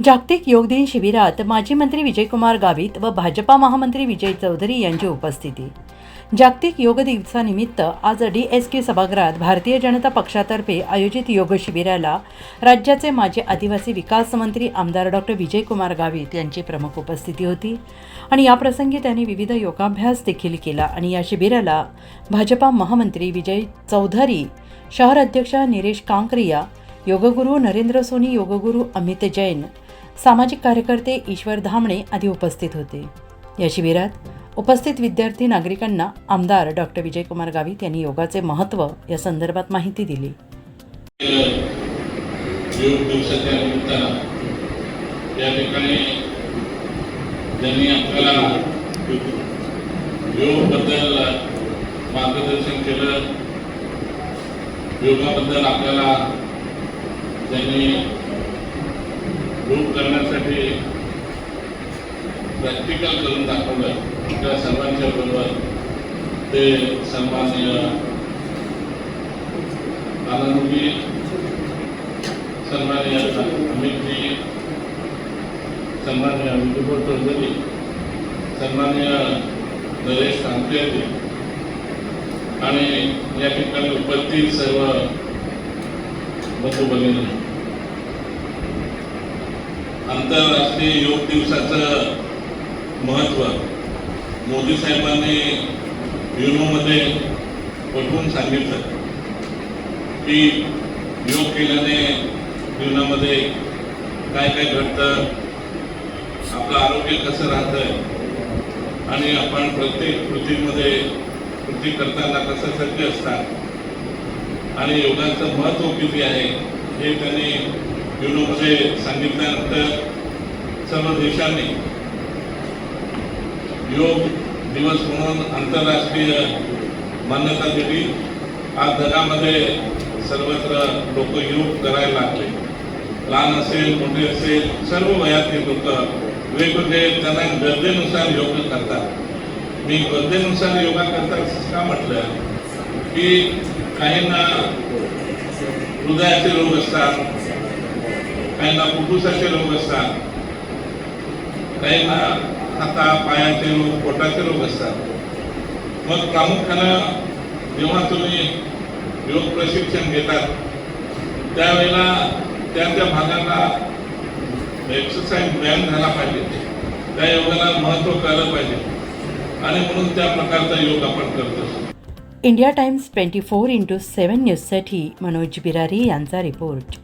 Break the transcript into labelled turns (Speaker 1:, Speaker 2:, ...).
Speaker 1: जागतिक योग दिन शिबिरात माजी मंत्री विजयकुमार गावित व भाजपा महामंत्री विजय चौधरी यांची उपस्थिती. जागतिक योग दिवसानिमित्त आज डी एस के सभागृहात भारतीय जनता पक्षातर्फे आयोजित योग शिबिराला राज्याचे माजी आदिवासी विकास मंत्री आमदार डॉक्टर विजयकुमार गावित यांची प्रमुख उपस्थिती होती आणि याप्रसंगी त्यांनी विविध योगाभ्यास देखील केला आणि या शिबिराला भाजपा महामंत्री विजय चौधरी शहर अध्यक्ष निरेश कांकरिया योगगुरू नरेंद्र सोनी योगगुरू अमित जैन सामाजिक कार्यकर्ते ईश्वर धामणे आदी उपस्थित होते. या शिबिरात उपस्थित विद्यार्थी नागरिकांना आमदार डॉक्टर विजयकुमार गावित यांनी योगाचे महत्त्व या संदर्भात माहिती दिली.
Speaker 2: या ठिकाणी ज्यांनी आपल्याला योगबद्दल मार्गदर्शन केलं योगाबद्दल आपल्याला त्यांनी योग करण्यासाठी प्रॅक्टिकल करून दाखवलं. त्या सर्वांच्या बरोबर ते सन्माननीय आनंदजी सन्माननीय अमितजी सन्माननीय अमितभर चौधरी सन्माननीय नरेश सांगते आणि या ठिकाणी उपस्थित सर्व बंधू भगिनी आंतरराष्ट्रीय योग दिवसाचं महत्त्व. मोदी साहेबांनी युनोमध्ये पटवून सांगितलं की योग केल्याने जीवनामध्ये काय काय घडतं आपलं आरोग्य कसं राहतं आणि आपण प्रत्येक कृतीमध्ये कृती करताना कसं सज्ज असतात. आणि योगाचं महत्त्व किती आहे हे त्यांनी युनोमध्ये सांगितल्यानंतर सर्व देशांनी योग दिवस म्हणून आंतरराष्ट्रीय मान्यता दिली. आज जगामध्ये सर्वत्र लोक योग करायला लागले. लहान असेल मोठे असेल सर्व वयातले लोक वेगवेगळे त्यांना गरजेनुसार योग करतात. मी गरजेनुसार योगा करतात का म्हटलं? की काहींना हृदयाचे रोग असतात काहींना फुफ्फुसाचे रोग असतात? काहींना हाता पायाचे रोग पोटाचे रोग असतात. मग प्रामुख्यानं जेव्हा तुम्ही योग प्रशिक्षण घेतात त्यावेळेला त्या त्या भागाला एक्सरसाइज व्यायाम झाला पाहिजे. त्या योगाला महत्त्व कळलं पाहिजे. आणि म्हणून त्या प्रकारचा योग आपण करत असतो.
Speaker 1: India Times twenty four into seven न्यूजसाठी मनोज बिरारी यांचा रिपोर्ट.